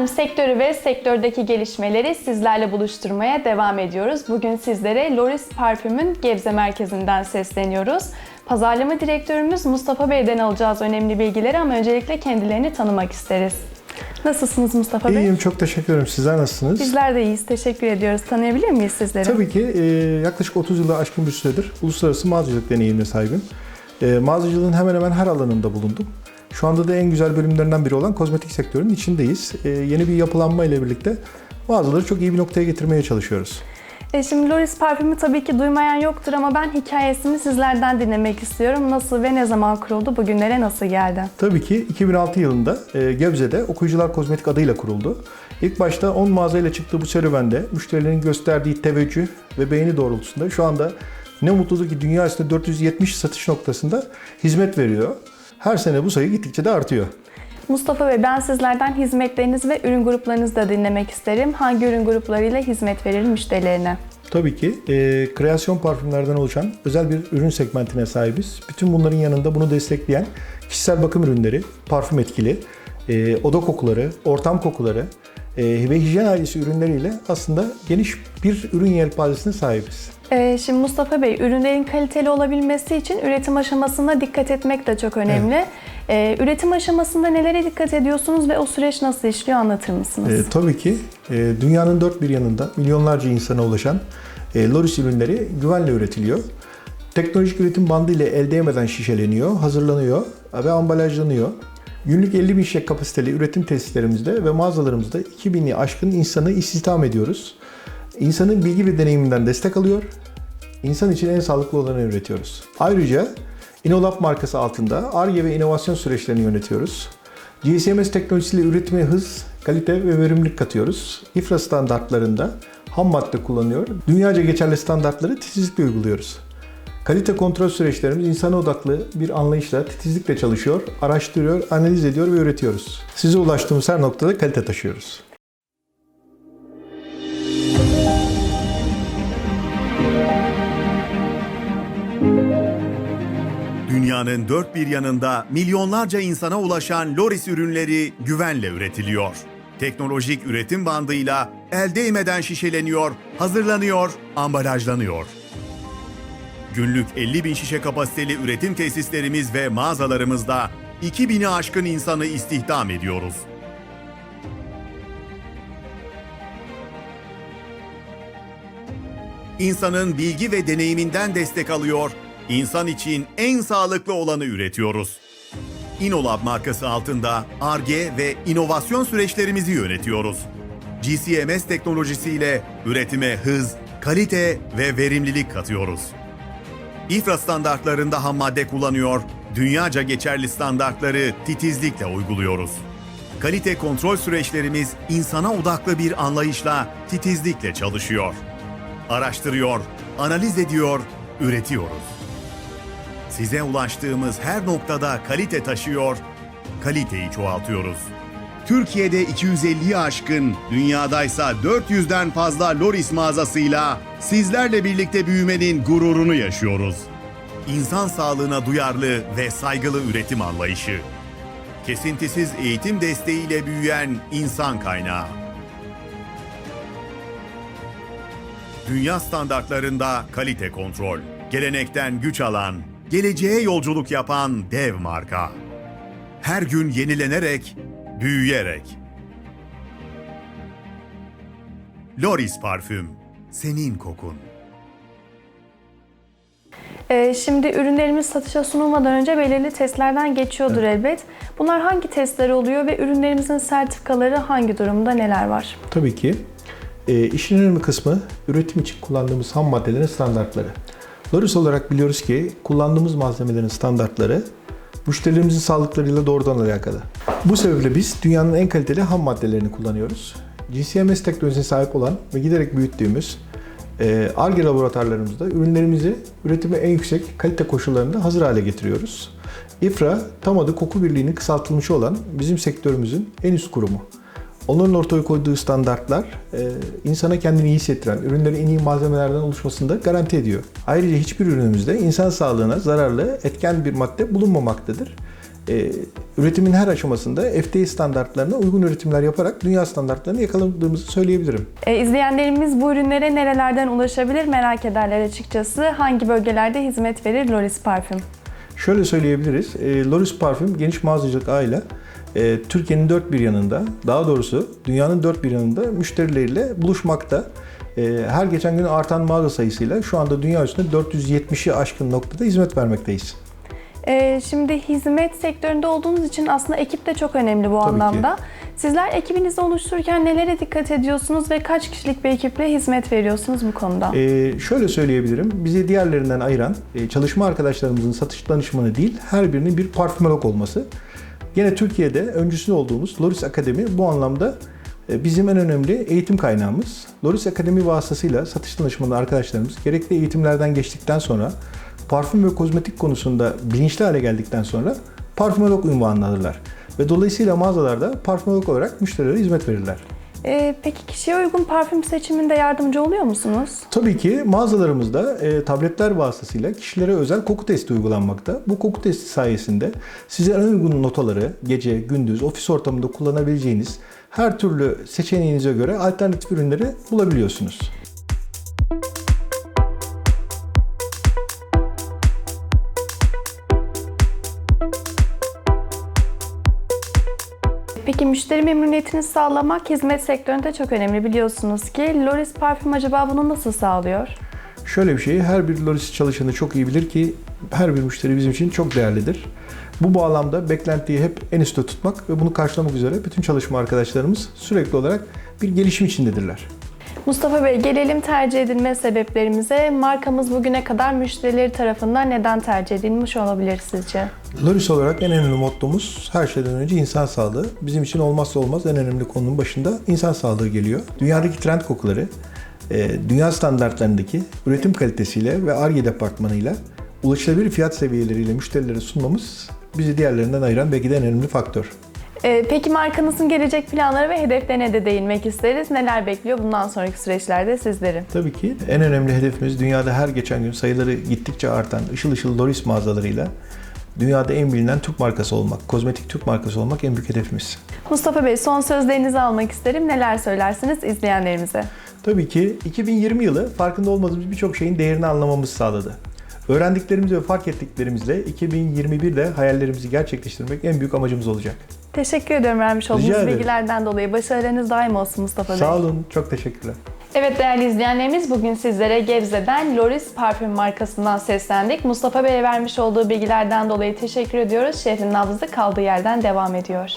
Efendim sektörü ve sektördeki gelişmeleri sizlerle buluşturmaya devam ediyoruz. Bugün sizlere Loris Parfüm'ün Gebze merkezinden sesleniyoruz. Pazarlama direktörümüz Mustafa Bey'den alacağız önemli bilgileri ama öncelikle kendilerini tanımak isteriz. Nasılsınız Mustafa Bey? İyiyim, çok teşekkür ederim. Sizler nasılsınız? Bizler de iyiyiz. Teşekkür ediyoruz. Tanıyabilir miyiz sizleri? Tabii ki e, yaklaşık 30 yılı aşkın bir süredir uluslararası mağazacılık deneyimine sahibim. E, mağazacılığın hemen hemen her alanında bulundum. Şu anda da en güzel bölümlerinden biri olan kozmetik sektörünün içindeyiz. E, yeni bir yapılanma ile birlikte mağazaları çok iyi bir noktaya getirmeye çalışıyoruz. E şimdi Loris Parfüm'ü tabii ki duymayan yoktur ama ben hikayesini sizlerden dinlemek istiyorum. Nasıl ve ne zaman kuruldu? Bugünlere nasıl geldi? Tabii ki 2006 yılında e, Gebze'de Okuyucular Kozmetik adıyla kuruldu. İlk başta 10 mağazayla çıktığı bu serüvende müşterilerin gösterdiği teveccüh ve beğeni doğrultusunda şu anda ne mutludur ki dünya üstünde 470 satış noktasında hizmet veriyor. Her sene bu sayı gittikçe de artıyor. Mustafa Bey ben sizlerden hizmetleriniz ve ürün gruplarınızı da dinlemek isterim. Hangi ürün gruplarıyla hizmet verir müşterilerine? Tabii ki e, kreasyon parfümlerden oluşan özel bir ürün segmentine sahibiz. Bütün bunların yanında bunu destekleyen kişisel bakım ürünleri, parfüm etkili, e, oda kokuları, ortam kokuları e, ve hijyen ailesi ürünleriyle aslında geniş bir ürün yelpazesine sahibiz. Ee, şimdi Mustafa Bey, ürünlerin kaliteli olabilmesi için üretim aşamasında dikkat etmek de çok önemli. Ee, üretim aşamasında nelere dikkat ediyorsunuz ve o süreç nasıl işliyor anlatır mısınız? E, tabii ki e, dünyanın dört bir yanında milyonlarca insana ulaşan e, Loris ürünleri güvenle üretiliyor. Teknolojik üretim bandı ile el değmeden şişeleniyor, hazırlanıyor ve ambalajlanıyor. Günlük 50 bin şişe kapasiteli üretim tesislerimizde ve mağazalarımızda 2000'i aşkın insanı istihdam ediyoruz. İnsanın bilgi ve deneyiminden destek alıyor. İnsan için en sağlıklı olanı üretiyoruz. Ayrıca InnoLab markası altında ARGE ve inovasyon süreçlerini yönetiyoruz. GSMS teknolojisiyle üretime hız, kalite ve verimlilik katıyoruz. İFRA standartlarında ham madde kullanıyor. Dünyaca geçerli standartları titizlikle uyguluyoruz. Kalite kontrol süreçlerimiz insana odaklı bir anlayışla titizlikle çalışıyor, araştırıyor, analiz ediyor ve üretiyoruz. Size ulaştığımız her noktada kalite taşıyoruz. Dünyanın dört bir yanında milyonlarca insana ulaşan Loris ürünleri güvenle üretiliyor. Teknolojik üretim bandıyla el değmeden şişeleniyor, hazırlanıyor, ambalajlanıyor. Günlük 50 bin şişe kapasiteli üretim tesislerimiz ve mağazalarımızda 2000'i aşkın insanı istihdam ediyoruz. İnsanın bilgi ve deneyiminden destek alıyor, insan için en sağlıklı olanı üretiyoruz. InnoLab markası altında ARGE ve inovasyon süreçlerimizi yönetiyoruz. GCMS teknolojisiyle üretime hız, kalite ve verimlilik katıyoruz. İFRA standartlarında ham madde kullanıyor, dünyaca geçerli standartları titizlikle uyguluyoruz. Kalite kontrol süreçlerimiz insana odaklı bir anlayışla titizlikle çalışıyor. Araştırıyor, analiz ediyor, üretiyoruz. Size ulaştığımız her noktada kalite taşıyor, kaliteyi çoğaltıyoruz. Türkiye'de 250'yi aşkın, dünyadaysa 400'den fazla Loris mağazasıyla sizlerle birlikte büyümenin gururunu yaşıyoruz. İnsan sağlığına duyarlı ve saygılı üretim anlayışı. Kesintisiz eğitim desteğiyle büyüyen insan kaynağı. Dünya standartlarında kalite kontrol, gelenekten güç alan, geleceğe yolculuk yapan dev marka. Her gün yenilenerek, büyüyerek. Loris Parfüm, senin kokun. Ee, şimdi ürünlerimiz satışa sunulmadan önce belirli testlerden geçiyordur elbet. Bunlar hangi testler oluyor ve ürünlerimizin sertifikaları hangi durumda neler var? Tabii ki. E, işin önemli kısmı üretim için kullandığımız ham maddelerin standartları. Loris olarak biliyoruz ki kullandığımız malzemelerin standartları müşterilerimizin sağlıklarıyla doğrudan alakalı. Bu sebeple biz dünyanın en kaliteli ham maddelerini kullanıyoruz. GCMS teknolojisine sahip olan ve giderek büyüttüğümüz e, ARGE laboratuvarlarımızda ürünlerimizi üretime en yüksek kalite koşullarında hazır hale getiriyoruz. İFRA, tam adı koku birliğinin kısaltılmışı olan bizim sektörümüzün en üst kurumu. Onların ortaya koyduğu standartlar e, insana kendini iyi hissettiren, ürünlerin en iyi malzemelerden oluşmasını da garanti ediyor. Ayrıca hiçbir ürünümüzde insan sağlığına zararlı etken bir madde bulunmamaktadır. e, üretimin her aşamasında FDA standartlarına uygun üretimler yaparak dünya standartlarını yakaladığımızı söyleyebilirim. E, izleyenlerimiz bu ürünlere nerelerden ulaşabilir merak ederler açıkçası. Hangi bölgelerde hizmet verir Loris Parfüm? Şöyle söyleyebiliriz. E, Loris Parfüm geniş mağazacılık ağıyla e, Türkiye'nin dört bir yanında, daha doğrusu dünyanın dört bir yanında müşterileriyle buluşmakta. E, her geçen gün artan mağaza sayısıyla şu anda dünya üstünde 470'i aşkın noktada hizmet vermekteyiz. E, şimdi hizmet sektöründe olduğunuz için aslında ekip de çok önemli bu Tabii ki. anlamda. Sizler ekibinizi oluştururken nelere dikkat ediyorsunuz ve kaç kişilik bir ekiple hizmet veriyorsunuz bu konuda? Ee, şöyle söyleyebilirim. Bizi diğerlerinden ayıran e, çalışma arkadaşlarımızın satış danışmanı değil, her birinin bir parfümolog olması. Yine Türkiye'de öncüsü olduğumuz Loris Akademi bu anlamda e, bizim en önemli eğitim kaynağımız. Loris Akademi vasıtasıyla satış danışmanı arkadaşlarımız gerekli eğitimlerden geçtikten sonra parfüm ve kozmetik konusunda bilinçli hale geldikten sonra parfümolog unvanını alırlar. Ve dolayısıyla mağazalarda parfümolog olarak müşterilere hizmet verirler. E, peki kişiye uygun parfüm seçiminde yardımcı oluyor musunuz? Tabii ki mağazalarımızda e, tabletler vasıtasıyla kişilere özel koku testi uygulanmakta. Bu koku testi sayesinde size en uygun notaları gece, gündüz, ofis ortamında kullanabileceğiniz her türlü seçeneğinize göre alternatif ürünleri bulabiliyorsunuz. Müşteri memnuniyetini sağlamak hizmet sektöründe çok önemli biliyorsunuz ki. Loris Parfüm acaba bunu nasıl sağlıyor? Şöyle bir şey, her bir Loris çalışanı çok iyi bilir ki her bir müşteri bizim için çok değerlidir. Bu bağlamda beklentiyi hep en üstte tutmak ve bunu karşılamak üzere bütün çalışma arkadaşlarımız sürekli olarak bir gelişim içindedirler. Mustafa Bey gelelim tercih edilme sebeplerimize. Markamız bugüne kadar müşterileri tarafından neden tercih edilmiş olabilir sizce? Loris olarak en önemli mottomuz her şeyden önce insan sağlığı. Bizim için olmazsa olmaz en önemli konunun başında insan sağlığı geliyor. Dünyadaki trend kokuları, e, dünya standartlarındaki üretim kalitesiyle ve ARGE departmanıyla ulaşılabilir fiyat seviyeleriyle müşterilere sunmamız bizi diğerlerinden ayıran belki de en önemli faktör. Ee, peki markanızın gelecek planları ve hedeflerine de değinmek isteriz. Neler bekliyor bundan sonraki süreçlerde sizleri? Tabii ki en önemli hedefimiz dünyada her geçen gün sayıları gittikçe artan ışıl ışıl Loris mağazalarıyla dünyada en bilinen Türk markası olmak, kozmetik Türk markası olmak en büyük hedefimiz. Mustafa Bey son sözlerinizi almak isterim. Neler söylersiniz izleyenlerimize? Tabii ki 2020 yılı farkında olmadığımız birçok şeyin değerini anlamamızı sağladı. Öğrendiklerimiz ve fark ettiklerimizle 2021'de hayallerimizi gerçekleştirmek en büyük amacımız olacak. Teşekkür ediyorum vermiş olduğunuz bilgilerden dolayı. Başarılarınız daim olsun Mustafa Bey. Sağ olun, çok teşekkürler. Evet değerli izleyenlerimiz bugün sizlere Gebze'den Loris parfüm markasından seslendik. Mustafa Bey'e vermiş olduğu bilgilerden dolayı teşekkür ediyoruz. Şehrin nabzı kaldığı yerden devam ediyor.